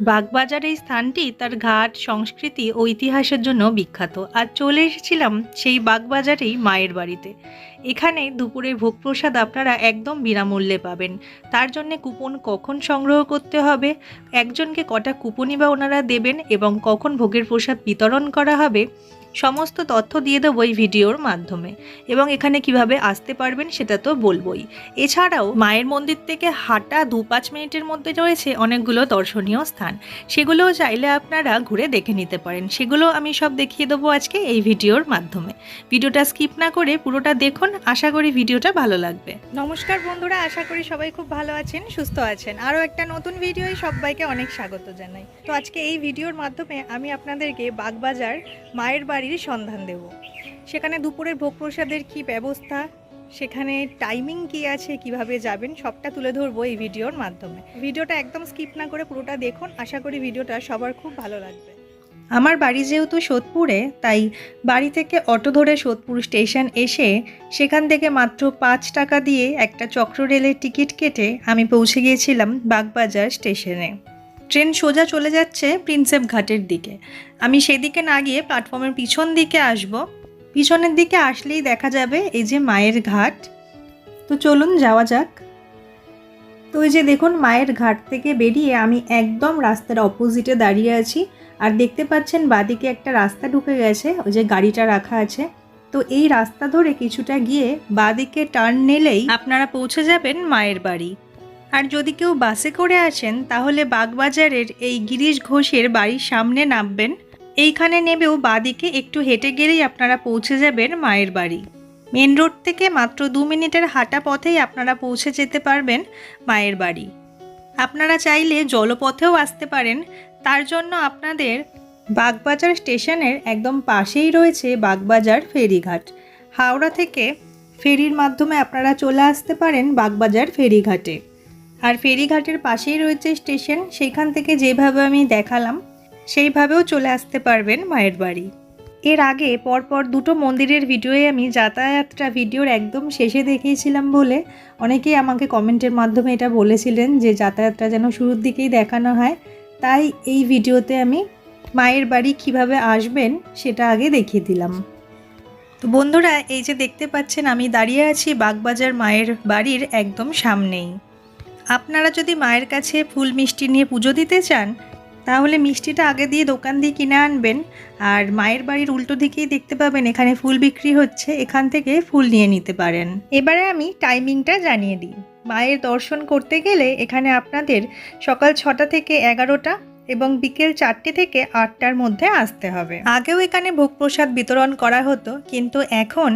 বাগবাজার এই স্থানটি তার ঘাট, সংস্কৃতি ও ইতিহাসের জন্য বিখ্যাত। আর চলে এসেছিলাম সেই বাগবাজারেই মায়ের বাড়িতে। এখানে দুপুরে ভোগ প্রসাদ আপনারা একদম বিনামূল্যে পাবেন। তার জন্য কুপন কখন সংগ্রহ করতে হবে, একজনকে কটা কুপনই বা ওনারা দেবেন এবং কখন ভোগের প্রসাদ বিতরণ করা হবে সমস্ত তথ্য দিয়ে দেবো এই ভিডিওর মাধ্যমে। এবং এখানে কীভাবে আসতে পারবেন সেটা তো বলবোই। এছাড়াও মায়ের মন্দির থেকে হাঁটা দু পাঁচ মিনিটের মধ্যে রয়েছে অনেকগুলো দর্শনীয় স্থান। সেগুলোও চাইলে আপনারা ঘুরে দেখে নিতে পারেন। সেগুলো আমি সব দেখিয়ে দেবো আজকে এই ভিডিওর মাধ্যমে। ভিডিওটা স্কিপ না করে পুরোটা দেখুন। আশা করি ভিডিওটা ভালো লাগবে। নমস্কার বন্ধুরা, আশা করি সবাই খুব ভালো আছেন, সুস্থ আছেন। আরও একটা নতুন ভিডিওয় সবাইকে অনেক স্বাগত জানাই। তো আজকে এই ভিডিওর মাধ্যমে আমি আপনাদেরকে বাগবাজার মায়ের বাড়ির সন্ধান দেব। সেখানে দুপুরের ভোগ প্রসাদের কী ব্যবস্থা? সেখানে টাইমিং কি আছে? কীভাবে যাবেন? সবটা তুলে ধরবো এই ভিডিওর মাধ্যমে। ভিডিওটা একদম স্কিপ না করে পুরোটা দেখুন। আশা করি ভিডিওটা সবার খুব ভালো লাগবে। আমার বাড়ি যেহেতু সোদপুরে, তাই বাড়ি থেকে অটো ধরে সোদপুর স্টেশন এসে সেখান থেকে মাত্র পাঁচ টাকা দিয়ে একটা চক্র রেলের টিকিট কেটে আমি পৌঁছে গিয়েছিলাম বাগবাজার স্টেশনে। ট্রেন সোজা চলে যাচ্ছে প্রিন্সেপ ঘাটের দিকে। আমি সেদিকে না গিয়ে প্ল্যাটফর্মের পিছন দিকে আসব। পিছনের দিকে আসলেই দেখা যাবে এই যে মায়ের ঘাট। তো চলুন যাওয়া যাক। তো এই যে দেখুন মায়ের ঘাট থেকে বেরিয়ে আমি একদম রাস্তার অপোজিটে দাঁড়িয়ে আছি। আর দেখতে পাচ্ছেন বাদিকে একটা রাস্তা ঢুকে গেছে, ওই যে গাড়িটা রাখা আছে। তো এই রাস্তা ধরে কিছুটা গিয়ে বাদিকে টার্ন নিলেই আপনারা পৌঁছে যাবেন মায়ের বাড়ি। আর যদি কেউ বাসে করে আসেন, তাহলে বাগবাজারের এই গিরিশ ঘোষের বাড়ির সামনে নামবেন। এইখানে নেবেও বাদিকে একটু হেঁটে গেলেই আপনারা পৌঁছে যাবেন মায়ের বাড়ি। মেন রোড থেকে মাত্র দু মিনিটের হাঁটা পথেই আপনারা পৌঁছে যেতে পারবেন মায়ের বাড়ি। আপনারা চাইলে জলপথেও আসতে পারেন। তার জন্য আপনাদের বাগবাজার স্টেশনের একদম পাশেই রয়েছে বাগবাজার ফেরিঘাট। হাওড়া থেকে ফেরির মাধ্যমে আপনারা চলে আসতে পারেন বাগবাজার ফেরিঘাটে। আর ফেরিঘাটের পাশেই রয়েছে স্টেশন সেখান থেকে যেভাবে আমি দেখালাম, সেইভাবেও চলে আসতে পারবেন মায়ের বাড়ি। এর আগে পরপর দুটো মন্দিরের ভিডিওয়ে আমি যাতায়াতটা ভিডিওর একদম শেষে দেখিয়েছিলাম বলে অনেকেই আমাকে কমেন্টের মাধ্যমে এটা বলেছিলেন যে যাতায়াতটা যেন শুরুর দিকেই দেখানো হয়। তাই এই ভিডিওতে আমি মায়ের বাড়ি কীভাবে আসবেন সেটা আগে দেখিয়ে দিলাম। তো বন্ধুরা, এই যে দেখতে পাচ্ছেন, আমি দাঁড়িয়ে আছি বাগবাজার মায়ের বাড়ির একদম সামনেই। আপনারা যদি মায়ের কাছে ফুল মিষ্টি নিয়ে পুজো দিতে চান, তাহলে মিষ্টিটা আগে দিয়ে দোকান দিয়ে কিনে আনবেন, আর মায়ের বাড়ির উল্টো দিকেই দেখতে পাবেন এখানে ফুল বিক্রি হচ্ছে, এখান থেকে ফুল নিয়ে নিতে পারেন। এবারে আমি টাইমিংটা জানিয়ে দিই। মায়ের দর্শন করতে গেলে এখানে আপনাদের সকাল ছটা থেকে এগারোটা এবং বিকেল চারটে থেকে আটটার মধ্যে আসতে হবে। আগেও এখানে ভোগ প্রসাদ বিতরণ করা হতো, কিন্তু এখন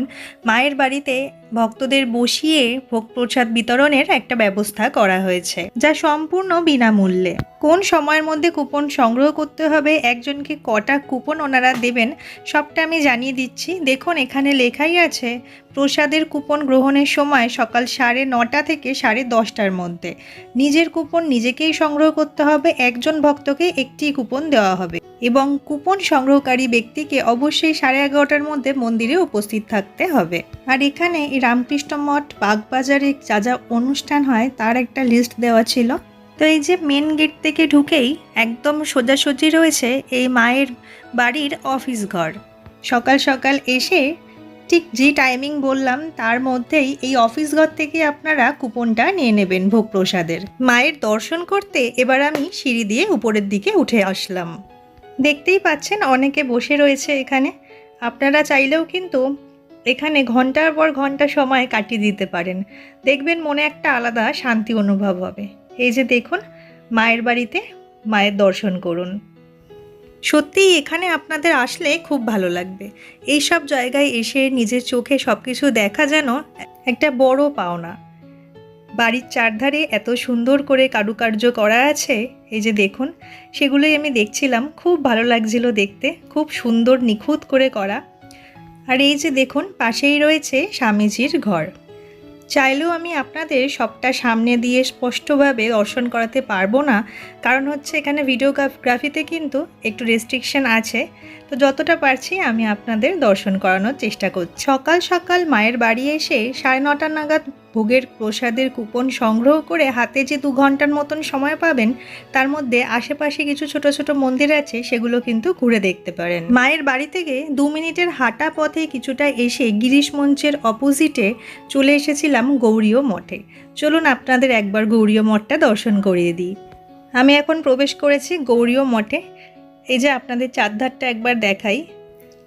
মায়ের বাড়িতে ভক্তদের বসিয়ে ভোগ প্রসাদ বিতরণের একটা ব্যবস্থা করা হয়েছে, যা সম্পূর্ণ বিনামূল্যে। কোন সময়ের মধ্যে কুপন সংগ্রহ করতে হবে, একজনকে কটা কুপন ওনারা দেবেন, সবটা আমি জানিয়ে দিচ্ছি। দেখুন, এখানে লেখাই আছে, প্রসাদের কুপন গ্রহণের সময় সকাল সাড়ে নটা থেকে সাড়ে দশটার মধ্যে। নিজের কুপন নিজেকেই সংগ্রহ করতে হবে, একজন ভক্তকে একটি কুপন দেওয়া হবে। এবং কুপন সংগ্রহকারী ব্যক্তিকে অবশ্যই সাড়ে এগারোটার মধ্যে মন্দিরে উপস্থিত থাকতে হবে। আর এখানে রামকৃষ্ণ মঠ, বাগবাজারে যা যা অনুষ্ঠান হয় তার একটা লিস্ট দেওয়া ছিল। তো এই যে মেন গেট থেকে ঢুকেই একদম সোজাসুজি রয়েছে এই মায়ের বাড়ির অফিস ঘর। সকাল সকাল এসে ঠিক যে টাইমিং বললাম, তার মধ্যেই এই অফিস ঘর থেকে আপনারা কুপনটা নিয়ে নেবেন ভোগ প্রসাদের মায়ের দর্শন করতে এবার আমি সিঁড়ি দিয়ে উপরের দিকে উঠে আসলাম। দেখতেই পাচ্ছেন অনেকে বসে রয়েছে এখানে। আপনারা চাইলেও কিন্তু এখানে ঘণ্টার পর ঘণ্টা সময় কাটিয়ে দিতে পারেন। দেখবেন মনে একটা আলাদা শান্তি অনুভব হবে। এই যে দেখুন, মায়ের বাড়িতে মায়ের দর্শন করুন। সত্যিই এখানে আপনাদের আসলে খুব ভালো লাগবে। এই সব জায়গায় এসে নিজের চোখে সব কিছু দেখা যেন একটা বড় পাওনা। বাড়ির চারধারে এত সুন্দর করে কারুকার্য করা আছে, এই যে দেখুন, সেগুলোই আমি দেখছিলাম। খুব ভালো লাগছিল দেখতে, খুব সুন্দর নিখুঁত করে করা। আর এই যে দেখুন, পাশেই রয়েছে স্বামীজির ঘর। চাইলেও আমি আপনাদের সবটা সামনে দিয়ে স্পষ্টভাবে দর্শন করাতে পারব না, কারণ হচ্ছে এখানে ভিডিওগ্রাফিতে কিন্তু একটু রেস্ট্রিকশন আছে। তো যতটা পারছি আমি আপনাদের দর্শন করানোর চেষ্টা করছি। সকাল সকাল মায়ের বাড়ি এসে সাড়ে নটা নাগাদ ভোগের প্রসাদের কুপন সংগ্রহ করে হাতে যে দু ঘণ্টার মতন সময় পাবেন, তার মধ্যে আশেপাশে কিছু ছোট ছোট মন্দির আছে, সেগুলো কিন্তু ঘুরে দেখতে পারেন। মায়ের বাড়ি থেকে দু মিনিটের হাঁটা পথে কিছুটা এসে গিরিশ মঞ্চের অপোজিটে চলে এসেছিলাম গৌরীয় মঠে। চলুন আপনাদের একবার গৌরীয় মঠটা দর্শন করিয়ে দিই। আমি এখন প্রবেশ করেছি গৌরীয় মঠে। এই যে আপনাদের চারধারটা একবার দেখাই।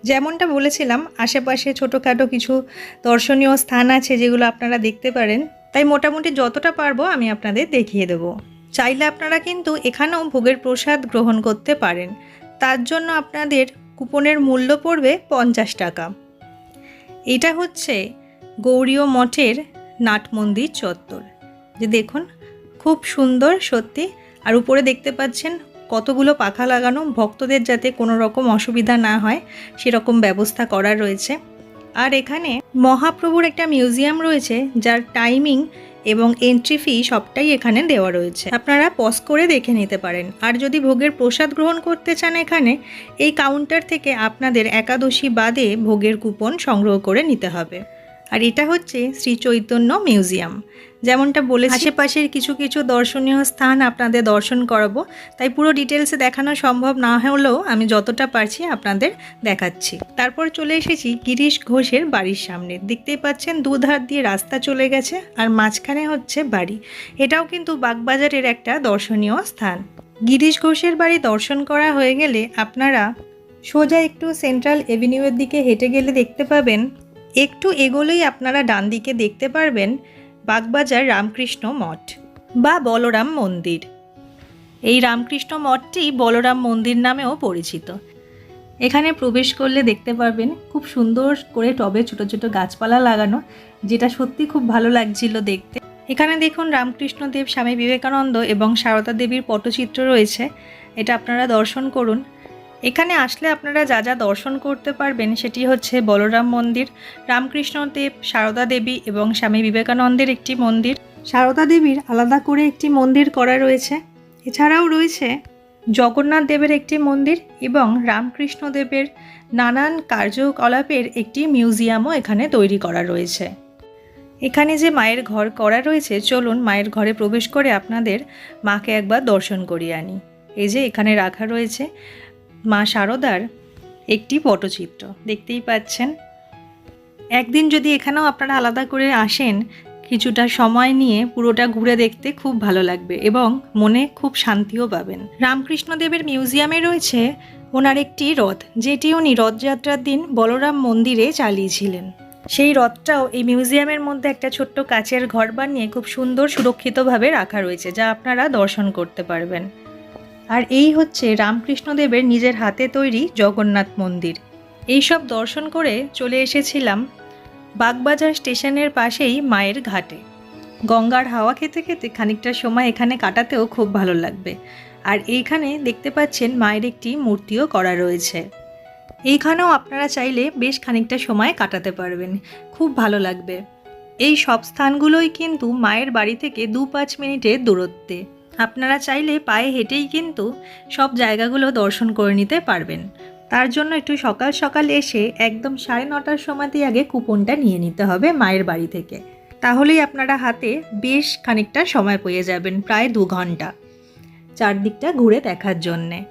যেমনটা বলেছিলাম, আশেপাশে ছোটোখাটো কিছু দর্শনীয় স্থান আছে যেগুলো আপনারা দেখতে পারেন। তাই মোটামুটি যতটা পারব আমি আপনাদের দেখিয়ে দেবো। চাইলে আপনারা কিন্তু এখানেও ভোগের প্রসাদ গ্রহণ করতে পারেন। তার জন্য আপনাদের কুপনের মূল্য পড়বে পঞ্চাশ টাকা। এটা হচ্ছে গৌরীয় মঠের নাট মন্দির চত্বর। যে দেখুন, খুব সুন্দর সত্যি। আর উপরে দেখতে পাচ্ছেন কতগুলো পাখা লাগানো ভক্তদের যাতে কোনো রকম অসুবিধা না হয়, সেরকম ব্যবস্থা করা রয়েছে। আর এখানে মহাপ্রভুর একটা মিউজিয়াম রয়েছে, যার টাইমিং এবং এন্ট্রি ফি সবটাই এখানে দেওয়া রয়েছে। আপনারা পজ করে দেখে নিতে পারেন। আর যদি ভোগের প্রসাদ গ্রহণ করতে চান এখানে, এই কাউন্টার থেকে আপনাদের একাদশী বাদে ভোগের কুপন সংগ্রহ করে নিতে হবে। আর এটা হচ্ছে শ্রী চৈতন্য মিউজিয়াম। যেমনটা বলে আশেপাশের কিছু কিছু দর্শনীয় স্থান আপনাদের দর্শন করাবো। তাই পুরো ডিটেলসে দেখানো সম্ভব না হলেও আমি যতটা পারছি আপনাদের দেখাচ্ছি। তারপর চলে এসেছি গিরিশ ঘোষের বাড়ির সামনে। দেখতেই পাচ্ছেন দুধার দিয়ে রাস্তা চলে গেছে আর মাঝখানে হচ্ছে বাড়ি। এটাও কিন্তু বাগবাজারের একটা দর্শনীয় স্থান। গিরিশ ঘোষের বাড়ি দর্শন করা হয়ে গেলে আপনারা সোজা একটু সেন্ট্রাল এভিনিউয়ের দিকে হেঁটে গেলে দেখতে পাবেন, একটু এগোলেই আপনারা ডান দিকে দেখতে পারবেন বাগবাজার রামকৃষ্ণ মঠ বা বলরাম মন্দির। এই রামকৃষ্ণ মঠটি বলরাম মন্দির নামেও পরিচিত। এখানে প্রবেশ করলে দেখতে পারবেন খুব সুন্দর করে টবে ছোট ছোট গাছপালা লাগানো, যেটা সত্যি খুব ভালো লাগছিল দেখতে। এখানে দেখুন রামকৃষ্ণদেব স্বামী বিবেকানন্দ এবং সারদা দেবীর পটচিত্র রয়েছে। এটা আপনারা দর্শন করুন। এখানে আসলে আপনারা যা যা দর্শন করতে পারবেন সেটি হচ্ছে বলরাম মন্দির রামকৃষ্ণদেব সারদা দেবী এবং স্বামী বিবেকানন্দের একটি মন্দির। সারদা দেবীর আলাদা করে একটি মন্দির করা রয়েছে। এছাড়াও রয়েছে জগন্নাথ দেবের একটি মন্দির এবং রামকৃষ্ণ দেবের নানান কার্যকলাপের একটি মিউজিয়ামও এখানে তৈরি করা রয়েছে। এখানে যে মায়ের ঘর করা রয়েছে, চলুন মায়ের ঘরে প্রবেশ করে আপনাদের মাকে একবার দর্শন করিয়ে আনি। এই যে এখানে রাখা রয়েছে। মা শারদার একটি পটচিত্র। দেখতেই পাচ্ছেন। একদিন যদি এখানেও আপনারা আলাদা করে আসেন, কিছুটা সময় নিয়ে পুরোটা ঘুরে দেখতে খুব ভালো লাগবে এবং মনে খুব শান্তিও পাবেন। রামকৃষ্ণদেবের মিউজিয়ামে রয়েছে ওনার একটি রথ, যেটি উনি রথযাত্রার দিন বলরাম মন্দিরে চালিয়েছিলেন। সেই রথটাও এই মিউজিয়ামের মধ্যে একটা ছোট্ট কাচের ঘর বানিয়ে খুব সুন্দর সুরক্ষিতভাবে রাখা রয়েছে, যা আপনারা দর্শন করতে পারবেন। আর এই হচ্ছে রামকৃষ্ণদেবের নিজের হাতে তৈরি জগন্নাথ মন্দির। এইসব দর্শন করে চলে এসেছিলাম বাগবাজার স্টেশনের পাশেই মায়ের ঘাটে। গঙ্গার হাওয়া খেতে খেতে খানিকটা সময় এখানে কাটাতেও খুব ভালো লাগবে। আর এইখানে দেখতে পাচ্ছেন মায়ের একটি মূর্তিও করা রয়েছে। এইখানেও আপনারা চাইলে বেশ খানিকটা সময় কাটাতে পারবেন। খুব ভালো লাগবে। এই সব স্থানগুলোই কিন্তু মায়ের বাড়ি থেকে দু পাঁচ মিনিটের দূরত্বে। আপনারা চাইলে পায়ে হেঁটেই কিন্তু সব জায়গাগুলো দর্শন করে নিতে পারবেন। তার জন্য একটু সকাল সকাল এসে একদম সাড়ে নটার সময়তেই আগে কুপনটা নিয়ে নিতে হবে মায়ের বাড়ি থেকে। তাহলেই আপনারা হাতে বেশ খানিকটা সময় পেয়ে যাবেন, প্রায় দু ঘণ্টা। চারদিকটা ঘুরে দেখার জন্যে।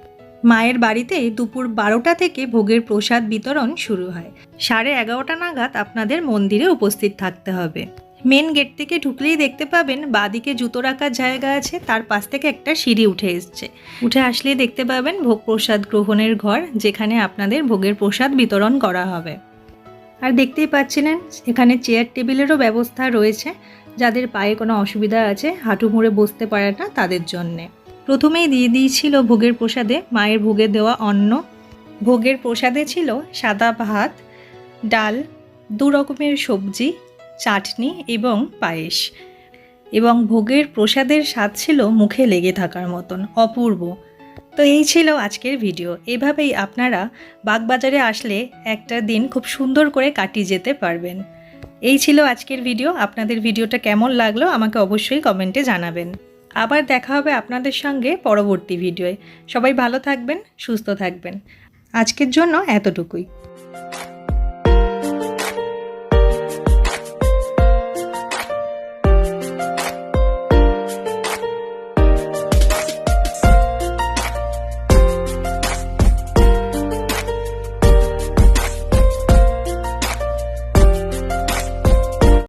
মায়ের বাড়িতে দুপুর বারোটা থেকে ভোগের প্রসাদ বিতরণ শুরু হয়। সাড়ে এগারোটা নাগাদ আপনাদের মন্দিরে উপস্থিত থাকতে হবে। মেন গেট থেকে ঢুকলেই দেখতে পাবেন বাদিকে জুতো রাখার জায়গা আছে, তার পাশ থেকে একটা সিঁড়ি উঠে এসছে। উঠে আসলেই দেখতে পাবেন ভোগ প্রসাদ গ্রহণের ঘর, যেখানে আপনাদের ভোগের প্রসাদ বিতরণ করা হবে। আর দেখতেই পাচ্ছিলেন, এখানে চেয়ার টেবিলেরও ব্যবস্থা রয়েছে, যাদের পায়ে কোনো অসুবিধা আছে, হাঁটু মুড়ে বসতে পারে না তাদের জন্যে। প্রথমেই দিয়ে দিয়েছিল ভোগের প্রসাদে মায়ের ভোগে দেওয়া অন্ন। ভোগের প্রসাদে ছিল সাদা ভাত, ডাল, দু রকমের সবজি চাটনি এবং পায়েস। এবং ভোগের প্রসাদের স্বাদ ছিল মুখে লেগে থাকার মতন, অপূর্ব। তো এই ছিল আজকের ভিডিও। এভাবেই আপনারা বাগবাজারে আসলে একটা দিন খুব সুন্দর করে কাটিয়ে যেতে পারবেন। এই ছিল আজকের ভিডিও। আপনাদের ভিডিওটা কেমন লাগল আমাকে অবশ্যই কমেন্টে জানাবেন। আবার দেখা হবে আপনাদের সঙ্গে পরবর্তী ভিডিওয়। সবাই ভালো থাকবেন, সুস্থ থাকবেন। আজকের জন্য এতটুকুই।